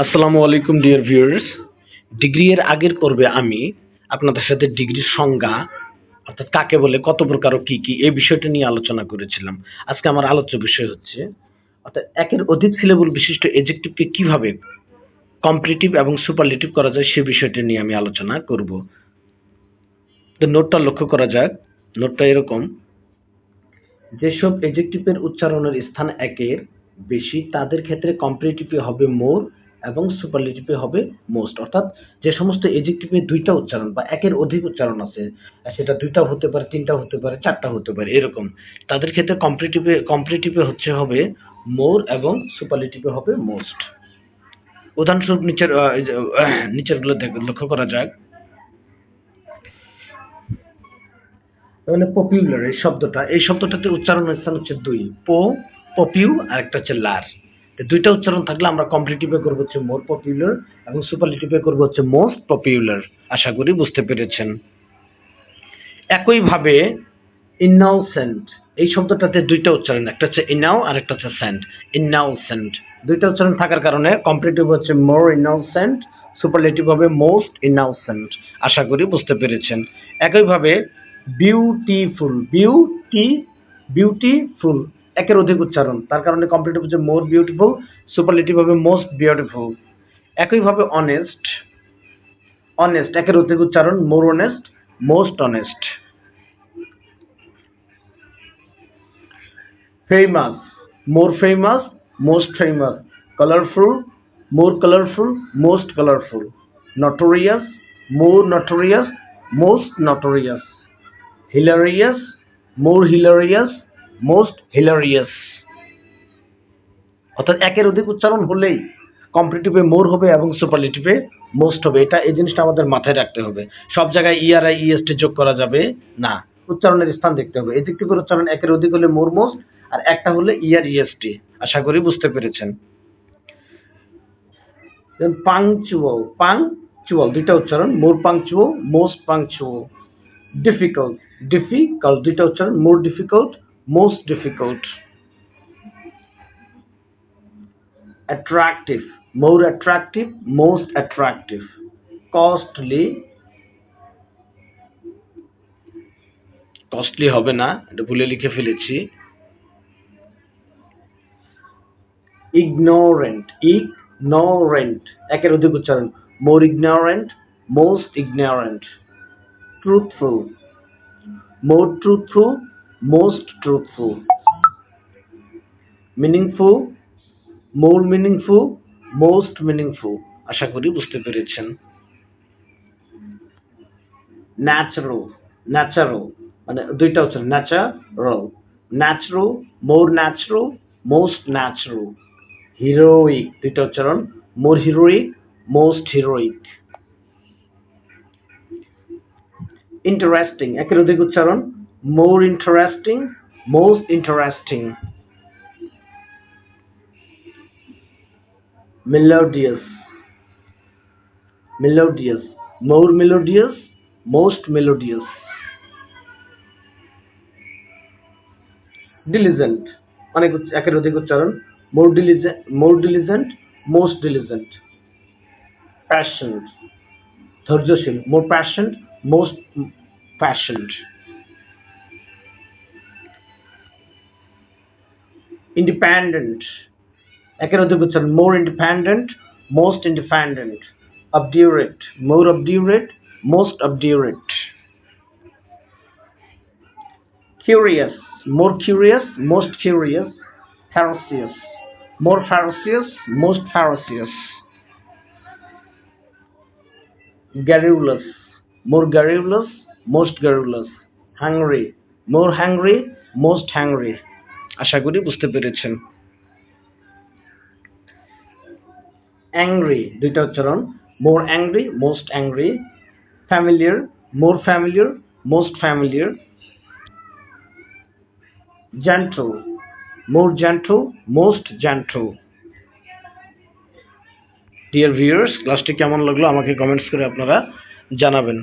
আসসালামু আলাইকুম dear viewers degree এর আগের পর্বে আমি আপনাদের সাথে ডিগ্রির সংজ্ঞা, অর্থাৎ কাকে বলে, কত প্রকার ও কি কি, এই বিষয়টা নিয়ে আলোচনা করেছিলাম। আজকে আমার আলোচ্য বিষয় হচ্ছে, অর্থাৎ একের অধিক সিলেবল বিশিষ্ট এজেক্টিভকে কীভাবে কম্পিটিটিভ এবং সুপারলেটিভ করা যায়, সে বিষয়টা নিয়ে আমি আলোচনা করব। তো নোটটা লক্ষ্য করা যাক। নোটটা এরকম, যেসব এজেক্টিভের উচ্চারণের স্থান একের বেশি, তাদের ক্ষেত্রে কম্পারেটিভে হবে মোর এবং সুপারলেটিভে হবে মোস্ট অর্থাৎ যে সমস্ত এজেক্টিভে দুইটা উচ্চারণ বা একের অধিক উচ্চারণ আছে, সেটা দুইটা হতে পারে তিনটা হতে পারে চারটা হতে পারে, এরকম। তাদের ক্ষেত্রে কম্পারেটিভে কম্পারেটিভে হচ্ছে হবে মোর এবং সুপারলেটিভে হবে মোস্ট উদাহরণস্বরূপ নিচের নিচেরগুলো লক্ষ্য করা যাক। মানে পপুলার এই শব্দটা, এই শব্দটাতে উচ্চারণের স্থান হচ্ছে দুই, পো, পপিউ, আর একটা হচ্ছে লার। দুইটা উচ্চারণ থাকলে আমরা কম্পিটিটিভে করব হচ্ছে মোর পপুলার এবং সুপারলিটিভে করব হচ্ছে মোস্ট পপুলার আশা করি বুঝতে পেরেছেন। একইভাবে ইনাউসেন্ট এই শব্দটাতে দুইটা উচ্চারণ, একটা হচ্ছে ইনাও আর একটা হচ্ছে সেন্ট ইনাউসেন্ট দুইটা উচ্চারণ থাকার কারণে কম্পিটিটিভ হচ্ছে মোর ইনাউসেন্ট সুপারলেটিভ হবে মোস্ট ইনাউসেন্ট আশা করি বুঝতে পেরেছেন। একইভাবে বিউটিফুল বিউটি বিউটিফুল একের অধিক উচ্চারণ। তার কারণে কমপ্লিট হচ্ছে মোর বিউটিফুল সুপারলেটিভ হবে মোস্ট বিউটিফুল একইভাবে অনেস্ট অনেস্ট একের অধিক উচ্চারণ more honest most honest famous more famous most famous colourful more colourful most colourful notorious more notorious most notorious hilarious more hilarious most hilarious অর্থাৎ একের অধিক উচ্চারণ হলেই কম্পিটিটিভে মোর হবে এবং সুপারলিটিভে মোস্ট হবে। এটা এই জিনিসটা আমাদের মাথায় রাখতে হবে। সব জায়গায় ইআর আই ইএসটি যোগ করা যাবে না। উচ্চারণের স্থান দেখতে হবে। এজেক্টিভের উচ্চারণ একের অধিক হলে মোর মোস্ট আর একটা হলে ইয়ার ইএসটি আশা করি বুঝতে পেরেছেন। পাংচুয়াল পাংচুয়াল দুইটা উচ্চারণ more punctual most punctual difficult difficult দুইটা উচ্চারণ more difficult most difficult, attractive more attractive most attractive costly costly হবে না এটা ভুলে লিখে ফেলেছি ignorant ignorant একের অধিক উচ্চারণ more ignorant most ignorant truthful more truthful most truthful. Meaningful, more meaningful, most meaningful. আশা করি বুঝতে পেরেছেন। ন্যাচারাল ন্যাচারাল মানে দুইটা হচ্ছে natural natural more natural most natural heroic দুইটা উচ্চারণ more heroic most heroic interesting একের অধিক উচ্চারণ। More interesting most interesting melodious melodious more melodious most melodious diligent অনেক উচ্চ- একের অধিক উচ্চারণ more diligent more diligent most diligent passionate ধৈর্যশীল more passionate most passionate independent একের অধিক উচ্চারণ more independent most independent obdurate more obdurate most obdurate curious more curious most curious ferocious more ferocious most ferocious garrulous more garrulous most garrulous hungry more hungry most hungry আশা করি বুঝতে পেরেছেন। Angry দুইটা উচ্চারণ। More angry most angry familiar more familiar most familiar gentle more gentle most gentle dear viewers ক্লাসটি কেমন লাগল আমাকে comments করে আপনারা জানাবেন।